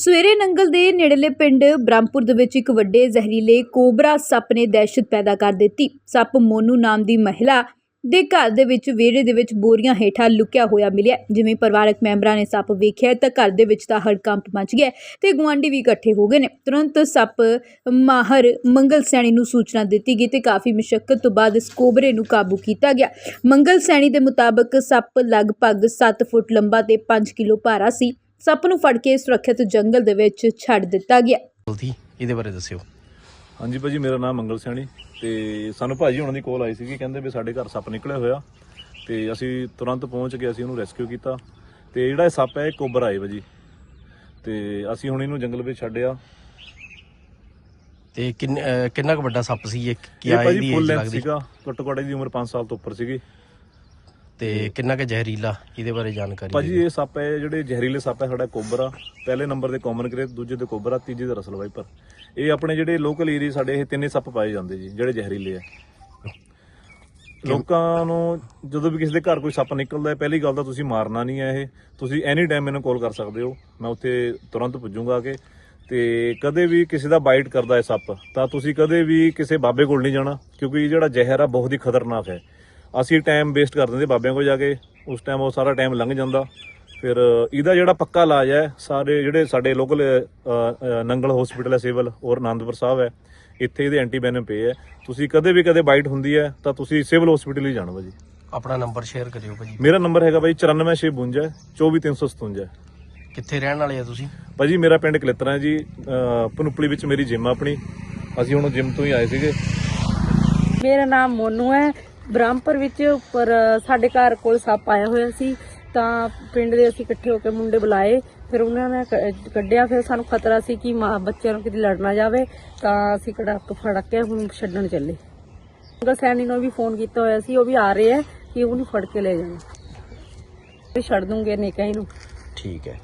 ਸਵੇਰੇ ਨੰਗਲ ਦੇ ਨੇੜਲੇ ਪਿੰਡ ਬ੍ਰਹਮਪੁਰ ਦੇ ਵਿੱਚ ਇੱਕ ਵੱਡੇ ਜ਼ਹਿਰੀਲੇ ਕੋਬਰਾ ਸੱਪ ਨੇ ਦਹਿਸ਼ਤ ਪੈਦਾ ਕਰ ਦਿੱਤੀ। ਸੱਪ ਮੋਨੂ ਨਾਮ ਦੀ ਮਹਿਲਾ ਦੇ ਘਰ ਦੇ ਵਿੱਚ ਵਿਹੜੇ ਦੇ ਵਿੱਚ ਬੋਰੀਆਂ ਹੇਠਾਂ ਲੁਕਿਆ ਹੋਇਆ ਮਿਲਿਆ। ਜਿਵੇਂ ਪਰਿਵਾਰਕ ਮੈਂਬਰਾਂ ਨੇ ਸੱਪ ਵੇਖਿਆ ਤਾਂ ਘਰ ਦੇ ਵਿੱਚ ਤਾਂ ਹੜਕੰਪ ਮਚ ਗਿਆ ਤੇ ਗੁਆਂਢੀ ਵੀ ਇਕੱਠੇ ਹੋ ਗਏ ਨੇ। ਤੁਰੰਤ ਸੱਪ ਮਾਹਰ ਮੰਗਲ ਸੈਣੀ ਨੂੰ ਸੂਚਨਾ ਦਿੱਤੀ ਗਈ ਤੇ ਕਾਫੀ ਮੁਸ਼ਕਲ ਤੋਂ ਬਾਅਦ ਇਸ ਕੋਬਰੇ ਨੂੰ ਕਾਬੂ ਕੀਤਾ ਗਿਆ। ਮੰਗਲ ਸੈਣੀ ਦੇ ਮੁਤਾਬਕ ਸੱਪ ਲਗਭਗ 7 ਫੁੱਟ ਲੰਬਾ ਤੇ 5 ਕਿਲੋ ਭਾਰਾ ਸੀ। ਸੱਪ ਨੂੰ ਫੜ ਕੇ ਸੁਰੱਖਿਅਤ ਜੰਗਲ ਦੇ ਵਿੱਚ ਛੱਡ ਦਿੱਤਾ ਗਿਆ। ਗਲਤੀ ਇਹਦੇ ਬਾਰੇ ਦੱਸਿਓ। ਹਾਂਜੀ ਭਾਜੀ ਮੇਰਾ ਨਾਮ ਮੰਗਲ ਸਿਆਣੀ ਤੇ ਸਾਨੂੰ ਭਾਜੀ ਹੁਣਾਂ ਦੀ ਕਾਲ ਆਈ ਸੀਗੀ ਕਹਿੰਦੇ ਵੀ ਸਾਡੇ ਘਰ ਸੱਪ ਨਿਕਲਿਆ ਹੋਇਆ ਤੇ ਅਸੀਂ ਤੁਰੰਤ ਪਹੁੰਚ ਕੇ ਅਸੀਂ ਉਹਨੂੰ ਰੈਸਕਿਊ ਕੀਤਾ ਤੇ ਜਿਹੜਾ ਇਹ ਸੱਪ ਹੈ ਇਹ ਕੋਬਰਾ ਹੈ ਭਾਜੀ। ਤੇ ਅਸੀਂ ਹੁਣ ਇਹਨੂੰ ਜੰਗਲ ਵਿੱਚ ਛੱਡਿਆ। ਤੇ ਕਿੰਨ- ਅਹ ਕਿੰਨਾ ਕੁ ਵੱਡਾ ਸੱਪ ਸੀ ਇਹ? ਇਹ ਕਿਆ ਭਾਜੀ ਇਹਦੀ ਫੁੱਲ ਏਜ ਲੈਂਥ ਲੱਗਦੀ? ਸੀਗਾ ਘੱਟੋ ਘੱਟ ਦੀ ਉਮਰ 5 ਸਾਲ ਤੋਂ ਉੱਪਰ ਸੀਗੀ। ਤੇ ਕਿੰਨਾ ਕੁ ਜ਼ਹਿਰੀਲਾ ਇਹਦੇ ਬਾਰੇ ਜਾਣਕਾਰੀ ਭਾਜੀ। ਇਹ ਸੱਪ ਹੈ ਜਿਹੜੇ ਜ਼ਹਿਰੀਲੇ ਸੱਪ ਹੈ ਸਾਡਾ ਕੋਬਰਾ। ਪਹਿਲੇ ਨੰਬਰ ਤੇ ਕਾਮਨ ਕਰੇਟ ਦੂਜੇ ਤੇ ਕੋਬਰਾ ਤੀਜੇ ਤੇ ਰਸਲ ਵਾਈਪਰ। ਇਹ ਆਪਣੇ ਜਿਹੜੇ ਲੋਕਲ ਏਰੀਆ ਸਾਡੇ ਇਹ ਤਿੰਨੇ ਸੱਪ ਪਾਏ ਜਾਂਦੇ ਜੀ ਜਿਹੜੇ ਜ਼ਹਿਰੀਲੇ ਆ। ਲੋਕਾਂ ਨੂੰ ਜਦੋਂ ਵੀ ਕਿਸੇ ਦੇ ਘਰ ਕੋਈ ਸੱਪ ਨਿਕਲਦਾ ਹੈ ਪਹਿਲੀ ਗੱਲ ਤਾਂ ਤੁਸੀਂ ਮਾਰਨਾ ਨਹੀਂ ਹੈ ਇਹ। ਤੁਸੀਂ ਐਨੀ ਟਾਈਮ ਮੈਨੂੰ ਕਾਲ ਕਰ ਸਕਦੇ ਹੋ। ਮੈਂ ਉੱਥੇ ਤੁਰੰਤ ਪੁੱਜੂਗਾ ਕੇ। ਤੇ ਕਦੇ ਵੀ ਕਿਸੇ ਦਾ ਬਾਈਟ ਕਰਦਾ ਹੈ ਸੱਪ ਤਾਂ ਤੁਸੀਂ ਕਦੇ ਵੀ ਕਿਸੇ ਬਾਬੇ ਕੋਲ ਨਹੀਂ ਜਾਣਾ ਕਿਉਂਕਿ ਇਹ ਜਿਹੜਾ ਜ਼ਹਿਰ ਆ ਬਹੁਤ ਹੀ ਖਤਰਨਾਕ ਹੈ। ਅਸੀਂ ਟਾਈਮ ਵੇਸਟ ਕਰ ਦਿੰਦੇ ਬਾਬਿਆਂ ਕੋਲ ਜਾ ਕੇ ਉਸ ਟਾਈਮ ਉਹ ਸਾਰਾ ਟਾਈਮ ਲੰਘ ਜਾਂਦਾ। ਫਿਰ ਇਹਦਾ ਜਿਹੜਾ ਪੱਕਾ ਇਲਾਜ ਹੈ ਸਾਰੇ ਜਿਹੜੇ ਸਾਡੇ ਲੋਕਲ ਨੰਗਲ ਹਸਪੀਟਲ ਹੈ ਸਿਵਲ ਔਰ ਆਨੰਦਪੁਰ ਸਾਹਿਬ ਹੈ ਇੱਥੇ ਇਹਦੇ ਐਂਟੀਵੈਨਮ ਪਏ ਹੈ। ਤੁਸੀਂ ਕਦੇ ਵੀ ਕਦੇ ਬਾਈਟ ਹੁੰਦੀ ਹੈ ਤਾਂ ਤੁਸੀਂ ਸਿਵਲ ਹਸਪੀਟਲ ਹੀ ਜਾਣਾ ਭਾਜੀ। ਆਪਣਾ ਨੰਬਰ ਸ਼ੇਅਰ ਕਰਿਓ ਭਾਜੀ। ਮੇਰਾ ਨੰਬਰ ਹੈਗਾ ਭਾਈ 94652 24357 ਕਿੱਥੇ ਰਹਿਣ ਵਾਲੇ ਆ ਤੁਸੀਂ? ਭਾਜੀ ਮੇਰਾ ਪਿੰਡ ਕਲਿੱਤਰਾ ਹੈ ਜੀ ਪਨੂਪਲੀ ਵਿੱਚ ਮੇਰੀ ਜਿਮ ਆਪਣੀ। ਅਸੀਂ ਹੁਣ ਜਿਮ ਤੋਂ ਹੀ ਆਏ ਸੀਗੇ। ਮੇਰਾ ਨਾਮ ਮੋਨੂ ਹੈ ਬ੍ਰਹਮਪੁਰ ਵਿੱਚ ਉੱਪਰ ਸਾਡੇ ਘਰ ਕੋਲ ਸੱਪ ਆਇਆ ਹੋਇਆ ਸੀ, ਤਾਂ ਪਿੰਡ ਦੇ ਅਸੀਂ ਇਕੱਠੇ ਹੋ ਕੇ ਮੁੰਡੇ ਬੁਲਾਏ, ਫਿਰ ਉਹਨਾਂ ਨੇ ਕ- ਕੱਢਿਆ, ਫਿਰ ਸਾਨੂੰ ਖਤਰਾ ਸੀ ਕਿ ਮਾਂ, ਬੱਚਿਆਂ ਨੂੰ ਕਿਤੇ ਲੜਨਾ ਜਾਵੇ, ਤਾਂ ਅਸੀਂ ਕੜਾਕ ਫੜ ਕੇ ਹੁਣ ਛੱਡਣ ਚੱਲੇ। ਅੰਕਲ ਸੈਣੀ ਨੂੰ ਵੀ ਫੋਨ ਕੀਤਾ ਹੋਇਆ ਸੀ, ਉਹ ਵੀ ਆ ਰਹੇ ਹੈ ਕਿ ਉਹਨੂੰ ਫੜ ਕੇ ਲੈ ਜਾਣਾ। ਛੱਡ ਦੂੰਗੇ ਨਿਕਾਹ ਨੂੰ ਠੀਕ ਹੈ।